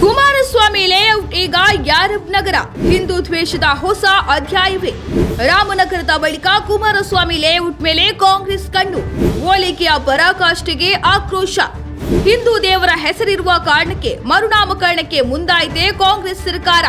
Kumaraswamy layout ಈಗ ಯಾರಬ್ ನಗರ. ಹಿಂದೂ ದ್ವೇಷದ ಹೊಸ ಅಧ್ಯಾಯವೇ. ರಾಮನಗರದ ಬಳಿಕ ಕುಮಾರಸ್ವಾಮಿ ಲೇಔಟ್ ಮೇಲೆ ಕಾಂಗ್ರೆಸ್ ಕಣ್ಣು. ಹೋಲಿಕೆಯ ಪರಾಕಾಷ್ಠೆಗೆ ಆಕ್ರೋಶ. ಹಿಂದೂ ದೇವರ ಹೆಸರಿರುವ ಕಾರಣಕ್ಕೆ, ಮರುನಾಮಕರಣಕ್ಕೆ ಮುಂದಾಯಿತೆ ಕಾಂಗ್ರೆಸ್ ಸರ್ಕಾರ.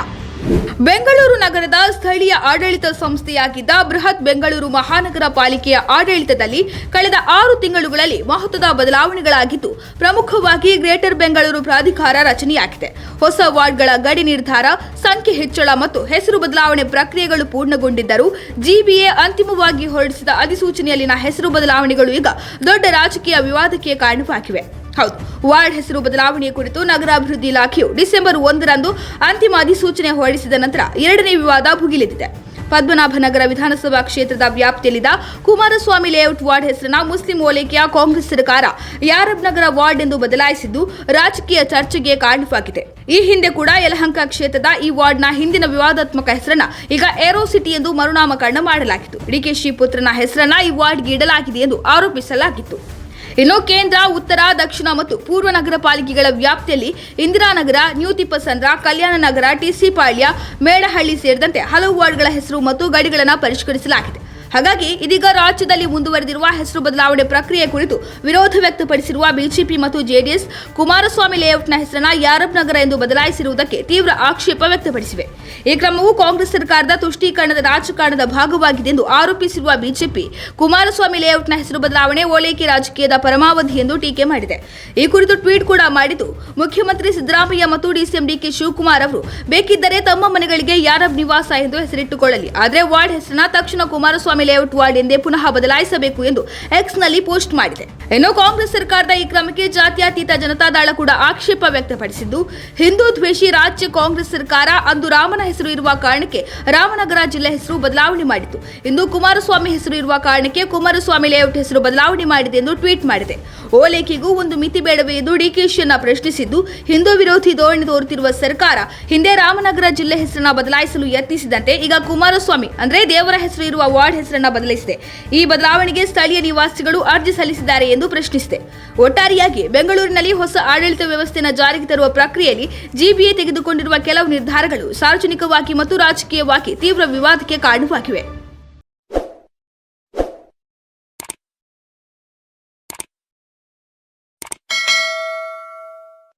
ಬೆಂಗಳೂರು ನಗರದ ಸ್ಥಳೀಯ ಆಡಳಿತ ಸಂಸ್ಥೆಯಾಗಿದ್ದ ಬೃಹತ್ ಬೆಂಗಳೂರು ಮಹಾನಗರ ಪಾಲಿಕೆಯ ಆಡಳಿತದಲ್ಲಿ ಕಳೆದ ಆರು ತಿಂಗಳುಗಳಲ್ಲಿ ಮಹತ್ವದ ಬದಲಾವಣೆಗಳಾಗಿದ್ದು, ಪ್ರಮುಖವಾಗಿ ಗ್ರೇಟರ್ ಬೆಂಗಳೂರು ಪ್ರಾಧಿಕಾರ ರಚನೆಯಾಗಿದೆ. ಹೊಸ ವಾರ್ಡ್ಗಳ ಗಡಿ ನಿರ್ಧಾರ, ಸಂಖ್ಯೆ ಹೆಚ್ಚಳ ಮತ್ತು ಹೆಸರು ಬದಲಾವಣೆ ಪ್ರಕ್ರಿಯೆಗಳು ಪೂರ್ಣಗೊಂಡಿದ್ದರೂ ಜಿಬಿಎ ಅಂತಿಮವಾಗಿ ಹೊರಡಿಸಿದ ಅಧಿಸೂಚನೆಯಲ್ಲಿನ ಹೆಸರು ಬದಲಾವಣೆಗಳು ಈಗ ದೊಡ್ಡ ರಾಜಕೀಯ ವಿವಾದಕ್ಕೆ ಕಾರಣವಾಗಿವೆ. ಹೌದು. ವಾರ್ಡ್ ಹೆಸರು ಬದಲಾವಣೆಯ ಕುರಿತು ನಗರಾಭಿವೃದ್ಧಿ ಇಲಾಖೆಯು ಡಿಸೆಂಬರ್ ಒಂದರಂದು ಅಂತಿಮ ಅಧಿಸೂಚನೆ ಹೊರಡಿಸಿದ ನಂತರ ಎರಡನೇ ವಿವಾದ ಭುಗಿಲೆದಿದೆ ಪದ್ಮನಾಭನಗರ ವಿಧಾನಸಭಾ ಕ್ಷೇತ್ರದ ವ್ಯಾಪ್ತಿಯಲ್ಲಿದ್ದ ಕುಮಾರಸ್ವಾಮಿ ಲೇಔಟ್ ವಾರ್ಡ್ ಹೆಸರನ್ನ ಮುಸ್ಲಿಂ ಓಲೈಕೆಯ ಕಾಂಗ್ರೆಸ್ ಸರ್ಕಾರ ಯಾರಬ್ ನಗರ ವಾರ್ಡ್ ಎಂದು ಬದಲಾಯಿಸಿದ್ದು ರಾಜಕೀಯ ಚರ್ಚೆಗೆ ಕಾರಣವಾಗಿದೆ. ಈ ಹಿಂದೆ ಕೂಡ ಯಲಹಂಕ ಕ್ಷೇತ್ರದ ಈ ವಾರ್ಡ್ನ ಹಿಂದಿನ ವಿವಾದಾತ್ಮಕ ಹೆಸರನ್ನ ಈಗ ಏರೋ ಸಿಟಿ ಎಂದು ಮರುನಾಮಕರಣ ಮಾಡಲಾಗಿತ್ತು. ಡಿಕೆಶಿ ಪುತ್ರನ ಹೆಸರನ್ನ ಈ ವಾರ್ಡ್ಗೆ ಇಡಲಾಗಿದೆ ಎಂದು ಆರೋಪಿಸಲಾಗಿತ್ತು. ಇನ್ನು ಕೇಂದ್ರ, ಉತ್ತರ, ದಕ್ಷಿಣ ಮತ್ತು ಪೂರ್ವ ನಗರ ಪಾಲಿಕೆಗಳ ವ್ಯಾಪ್ತಿಯಲ್ಲಿ ಇಂದಿರಾನಗರ ನ್ಯೂ ತಿಪ್ಪಸಂದ್ರ, ಕಲ್ಯಾಣ ನಗರ ಟಿಸಿ ಪಾಳ್ಯ, ಮೇಡಹಳ್ಳಿ ಸೇರಿದಂತೆ ಹಲವು ವಾರ್ಡ್ಗಳ ಹೆಸರು ಮತ್ತು ಗಡಿಗಳನ್ನು ಪರಿಷ್ಕರಿಸಲಾಗಿದೆ. ಹಾಗಾಗಿ ಇದೀಗ ರಾಜ್ಯದಲ್ಲಿ ಮುಂದುವರೆದಿರುವ ಹೆಸರು ಬದಲಾವಣೆ ಪ್ರಕ್ರಿಯೆ ಕುರಿತು ವಿರೋಧ ವ್ಯಕ್ತಪಡಿಸಿರುವ ಬಿಜೆಪಿ ಮತ್ತು ಜೆಡಿಎಸ್ ಕುಮಾರಸ್ವಾಮಿ ಲೇಔಟ್ನ ಹೆಸರನ್ನ ಯಾರಬ್ ನಗರ ಎಂದು ಬದಲಾಯಿಸಿರುವುದಕ್ಕೆ ತೀವ್ರ ಆಕ್ಷೇಪ ವ್ಯಕ್ತಪಡಿಸಿವೆ. ಈ ಕ್ರಮವು ಕಾಂಗ್ರೆಸ್ ಸರ್ಕಾರದ ತುಷ್ಟೀಕರಣದ ರಾಜಕಾರಣದ ಭಾಗವಾಗಿದೆ ಎಂದು ಆರೋಪಿಸಿರುವ ಬಿಜೆಪಿ ಕುಮಾರಸ್ವಾಮಿ ಲೇಔಟ್ನ ಹೆಸರು ಬದಲಾವಣೆ ಓಲೈಕೆ ರಾಜಕೀಯದ ಪರಮಾವಧಿ ಎಂದು ಟೀಕೆ ಮಾಡಿದೆ. ಈ ಕುರಿತು ಟ್ವೀಟ್ ಕೂಡ ಮಾಡಿದ್ದು, ಮುಖ್ಯಮಂತ್ರಿ ಸಿದ್ದರಾಮಯ್ಯ ಮತ್ತು ಡಿಸಿಎಂ ಡಿಕೆ ಶಿವಕುಮಾರ್ ಅವರು ಬೇಕಿದ್ದರೆ ತಮ್ಮ ಮನೆಗಳಿಗೆ ಯಾರಬ್ ನಿವಾಸ ಎಂದು ಹೆಸರಿಟ್ಟುಕೊಳ್ಳಲಿ. ಆದರೆ ವಾರ್ಡ್ ಹೆಸರನ್ನ ತಕ್ಷಣ ಕುಮಾರಸ್ವಾಮಿ ಲೇಔಟ್ ವಾರ್ಡ್ ಎಂದೇ ಪುನಃ ಬದಲಾಯಿಸಬೇಕು ಎಂದು ಎಕ್ಸ್ನಲ್ಲಿ ಪೋಸ್ಟ್ ಮಾಡಿದೆ. ಇನ್ನು ಕಾಂಗ್ರೆಸ್ ಸರ್ಕಾರದ ಈ ಕ್ರಮಕ್ಕೆ ಜಾತ್ಯತೀತ ಜನತಾದಳ ಕೂಡ ಆಕ್ಷೇಪ ವ್ಯಕ್ತಪಡಿಸಿದ್ದು, ಹಿಂದೂ ದ್ವೇಷಿ ರಾಜ್ಯ ಕಾಂಗ್ರೆಸ್ ಸರ್ಕಾರ ಅಂದು ರಾಮನ ಹೆಸರು ಇರುವ ಕಾರಣಕ್ಕೆ ರಾಮನಗರ ಜಿಲ್ಲೆ ಹೆಸರು ಬದಲಾವಣೆ ಮಾಡಿತು ಇಂದು ಕುಮಾರಸ್ವಾಮಿ ಹೆಸರು ಇರುವ ಕಾರಣಕ್ಕೆ ಕುಮಾರಸ್ವಾಮಿ ಲೇಔಟ್ ಹೆಸರು ಬದಲಾವಣೆ ಮಾಡಿದೆ ಎಂದು ಟ್ವೀಟ್ ಮಾಡಿದೆ. ಓಲೈಕೆಗೂ ಒಂದು ಮಿತಿ ಬೇಡವೇ ಎಂದು ಡಿಕೆಶಿಯನ್ನ ಪ್ರಶ್ನಿಸಿದ್ದು, ಹಿಂದೂ ವಿರೋಧಿ ಧೋರಣೆ ತೋರುತ್ತಿರುವ ಸರ್ಕಾರ ಹಿಂದೆ ರಾಮನಗರ ಜಿಲ್ಲೆ ಹೆಸರನ್ನ ಬದಲಾಯಿಸಲು ಯತ್ನಿಸಿದಂತೆ ಈಗ ಕುಮಾರಸ್ವಾಮಿ, ಅಂದ್ರೆ ದೇವರ ಹೆಸರು ಇರುವ ವಾರ್ಡ್ ಹೆಸರನ್ನ ಬದಲಿಸಿದೆ. ಈ ಬದಲಾವಣೆಗೆ ಸ್ಥಳೀಯ ನಿವಾಸಿಗಳು ಅರ್ಜಿ ಸಲ್ಲಿಸಿದ್ದಾರೆ ಎಂದು ಪ್ರಶ್ನಿಸಿದೆ. ಒಟ್ಟಾರೆಯಾಗಿ ಬೆಂಗಳೂರಿನಲ್ಲಿ ಹೊಸ ಆಡಳಿತ ವ್ಯವಸ್ಥೆಯನ್ನು ಜಾರಿಗೆ ತರುವ ಪ್ರಕ್ರಿಯೆಯಲ್ಲಿ ಜಿಬಿಎ ತೆಗೆದುಕೊಂಡಿರುವ ಕೆಲವು ನಿರ್ಧಾರಗಳು ಸಾರ್ವಜನಿಕವಾಗಿ ಮತ್ತು ರಾಜಕೀಯವಾಗಿ ತೀವ್ರ ವಿವಾದಕ್ಕೆ ಕಾರಣವಾಗಿವೆ.